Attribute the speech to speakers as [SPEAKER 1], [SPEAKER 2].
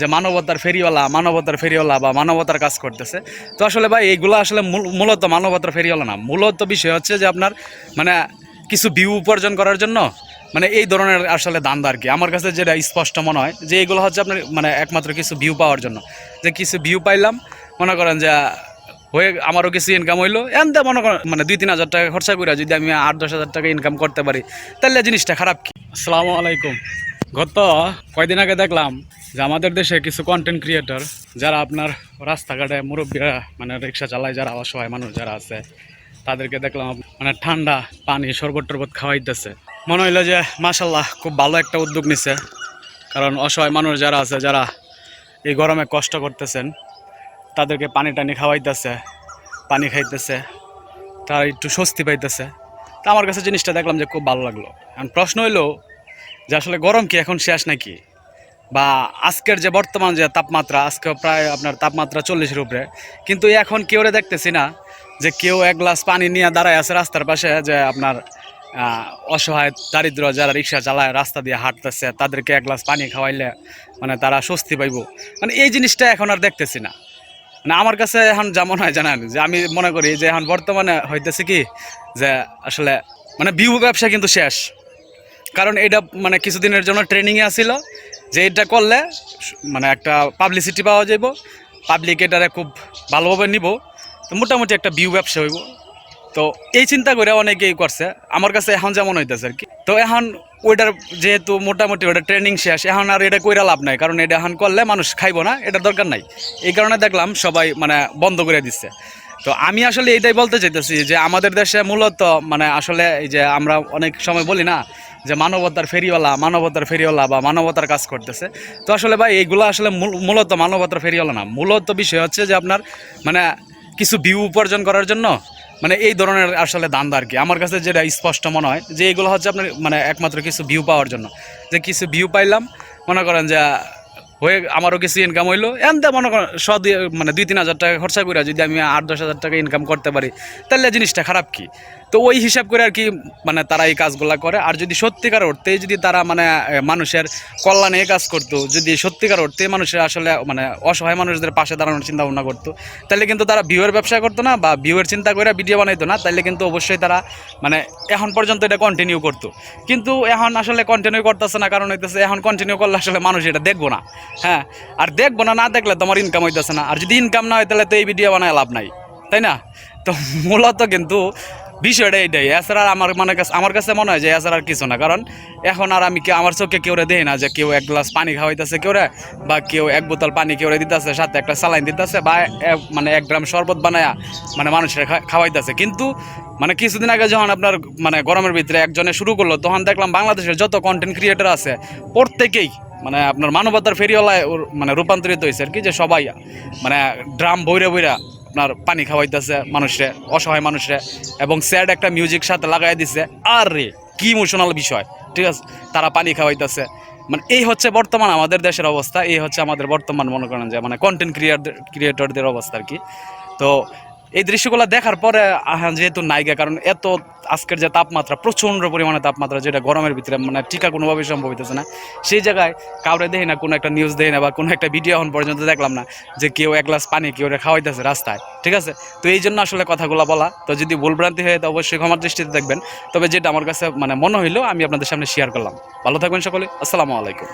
[SPEAKER 1] যে মানবতার ফেরিওয়ালা মানবতার ফেরিওয়ালা বা মানবতার কাজ করতেছে। তো আসলে ভাই, এইগুলো আসলে মূলত মানবতার ফেরিওয়ালা না। মূলত বিষয় হচ্ছে যে আপনার মানে কিছু ভিউ উপার্জন করার জন্য মানে এই ধরনের আসলে দান্দা আর কি। আমার কাছে যেটা স্পষ্ট মনে হয়, যে এইগুলো হচ্ছে আপনার মানে একমাত্র কিছু ভিউ পাওয়ার জন্য। যে কিছু ভিউ পাইলাম, মনে করেন যে, হয়ে, আমারও কিছু ইনকাম হইল, এনতে মনে করেন মানে দুই তিন হাজার টাকা খরচা করে যদি আমি আট দশ হাজার টাকা ইনকাম করতে পারি, তাহলে জিনিসটা খারাপ কি? আসসালামু আলাইকুম। গত কয়দিন আগে দেখলাম যে আমাদের দেশে কিছু কন্টেন্ট ক্রিয়েটর যারা আপনার রাস্তাঘাটে মুরব্বীরা মানে রিক্সা চালায়, যারা অসহায় মানুষ যারা আছে, তাদেরকে দেখলাম মানে ঠান্ডা পানি শরবত টরবত খাওয়াইতেছে। মনে হইল যে মাসাল্লাহ খুব ভালো একটা উদ্যোগ নিছে। কারণ অসহায় মানুষ যারা আছে, যারা এই গরমে কষ্ট করতেছেন, তাদেরকে পানি টানি খাওয়াইতেছে, পানি খাইতেছে, তারা একটু স্বস্তি পাইতেছে। তা আমার কাছে জিনিসটা দেখলাম যে খুব ভালো লাগল। এখন প্রশ্ন হইল যে আসলে গরম কি এখন শেষ নাকি? বা আজকের যে বর্তমান যে তাপমাত্রা, আজকে প্রায় আপনার তাপমাত্রা চল্লিশের উপরে। কিন্তু এখন কেউ দেখতেছি না যে কেউ এক গ্লাস পানি নিয়ে দাঁড়ায় আছে রাস্তার পাশে যে আপনার অসহায় দারিদ্র যারা রিক্সা চালায় রাস্তা দিয়ে হাঁটতেছে, তাদেরকে এক গ্লাস পানি খাওয়াইলে মানে তারা স্বস্তি পাইব। মানে এই জিনিসটা এখন আর দেখতেছি না। মানে আমার কাছে এখন যেমন হয় জানেন, যে আমি মনে করি যে এখন বর্তমানে হইতেছে কি যে আসলে মানে বিউ ব্যবসা কিন্তু শেষ। কারণ এটা মানে কিছুদিনের জন্য ট্রেনিংয়ে আসিল যে এটা করলে মানে একটা পাবলিসিটি পাওয়া যাব পাবলিক এটারে খুব ভালোভাবে নিব, তো মোটামুটি একটা বিউ ব্যবসা হইব। তো এই চিন্তা করে অনেকেই করছে, আমার কাছে এখন যেমন হইতেছে আর কি তো এখন ওইটার যেহেতু মোটামুটি ওটা ট্রেনিং শেষ, এখন আর এটা কইরা লাভ নাই, কারণ এটা এখন করলে মানুষ খাইব না, এটার দরকার নাই। এই কারণে দেখলাম সবাই মানে বন্ধ করে দিচ্ছে। তো আমি আসলে এটাই বলতে চাইতেছি যে আমাদের দেশে মূলত মানে আসলে এই যে আমরা অনেক সময় বলি না যে মানবতার ফেরিওয়ালা মানবতার ফেরিওয়ালা বা মানবতার কাজ করতেছে। তো আসলে ভাই এইগুলো আসলে মূল- মূলত মানবতার ফেরিওয়ালা না। মূলত বিষয় হচ্ছে যে আপনার মানে কিছু ভিউ উপার্জন করার জন্য মানে এই ধরনের আসলে দান্দা আর কি। আমার কাছে যেটা স্পষ্ট মনে হয় যে এইগুলো হচ্ছে আপনার মানে একমাত্র কিছু ভিউ পাওয়ার জন্য। যে কিছু ভিউ পাইলাম, মনে করেন যে হয়ে আমারও কিছু ইনকাম হইল। এনতে মনে করেন স মানে দুই তিন হাজার টাকা খরচা করে যদি আমি আট দশ হাজার টাকা ইনকাম করতে পারি, তাহলে জিনিসটা খারাপ কি? তো ওই হিসাব করে আর কি মানে তারা এই কাজগুলা করে। আর যদি সত্যিকার অর্থে যদি তারা মানে মানুষের কল্যাণে কাজ করতো, যদি সত্যিকার অর্থে মানুষের আসলে মানে অসহায় মানুষদের পাশে দাঁড়ানোর চিন্তা ভাবনা করতো, তাহলে কিন্তু তারা ভিউয়ের ব্যবসা করতো না বা ভিউয়ের চিন্তা করে ভিডিও বানাইতো না, তাহলে কিন্তু অবশ্যই তারা মানে এখন পর্যন্ত এটা কন্টিনিউ করতো। কিন্তু এখন আসলে কন্টিনিউ করতেছে না, কারণ হইতেছে এখন কন্টিনিউ করলে আসলে মানুষ এটা দেখব না। হ্যাঁ আর দেখব না না দেখলে তোমার ইনকাম হইতেছে না। আর যদি ইনকাম না হয়, তাহলে তো এই ভিডিও বানায় লাভ নাই। তাই না? তো মূলত কিন্তু বিষয়টা এইটাই এছাড়া আমার মানে আমার কাছে মনে হয় যে এছাড়া আর কিছু না। কারণ এখন আর আমি আমার চোখে কেউ দেখি না যে কেউ এক গ্লাস পানি খাওয়াইতেছে কেউ রে, বা কেউ এক বোতল পানি কেউ দিতেছে, সাথে একটা স্যালাইন দিতেছে, বা মানে এক গ্রাম শরবত বানায়া মানে মানুষের খাওয়াইতেছে। কিন্তু মানে কিছুদিন আগে যখন আপনার মানে গরমের ভিতরে একজনে শুরু করল, তখন দেখলাম বাংলাদেশের যত কন্টেন্ট ক্রিয়েটর আছে, প্রত্যেকেই মানে আপনার মানবতার ফেরিওয়ালায় মানে রূপান্তরিত হয়েছে আর কি, যে সবাই মানে ড্রাম বইরা বইরা আপনার পানি খাওয়াইতেছে মানুষরে, অসহায় মানুষরে, এবং স্যাড একটা মিউজিক সাথে লাগাই দিছে। আর রে কি ইমোশনাল বিষয়। ঠিক আছে? তারা পানি খাওয়াইতেছে। মানে এই হচ্ছে বর্তমান আমাদের দেশের অবস্থা, এই হচ্ছে আমাদের বর্তমান মনে করেন যে মানে কন্টেন্ট ক্রিয়েটর ক্রিয়েটরদের অবস্থা আর কি। তো এই দৃশ্যগুলো দেখার পরে যেহেতু নাইগা কারণ এত আজকের যে তাপমাত্রা, প্রচণ্ড পরিমাণে তাপমাত্রা, যেটা গরমের ভিতরে মানে টিকা কোনোভাবেই সম্ভব হইতেছে না। সেই জায়গায় কাউরে দেখি না, কোনো একটা নিউজ দেয় না, বা কোনো একটা ভিডিও এখন পর্যন্ত দেখলাম না, যে কেউ এক গ্লাস পানি কেউ খাওয়াইতেছে রাস্তায়, ঠিক আছে? তো এই জন্য আসলে কথাগুলো বলা, তো যদি ভুলভ্রান্তি হয়ে তো অবশ্যই ক্ষমার দৃষ্টিতে দেখবেন। তবে যেটা আমার কাছে মানে মনে হইল, আমি আপনাদের সামনে শেয়ার করলাম। ভালো থাকবেন সকলে, আসসালামু আলাইকুম।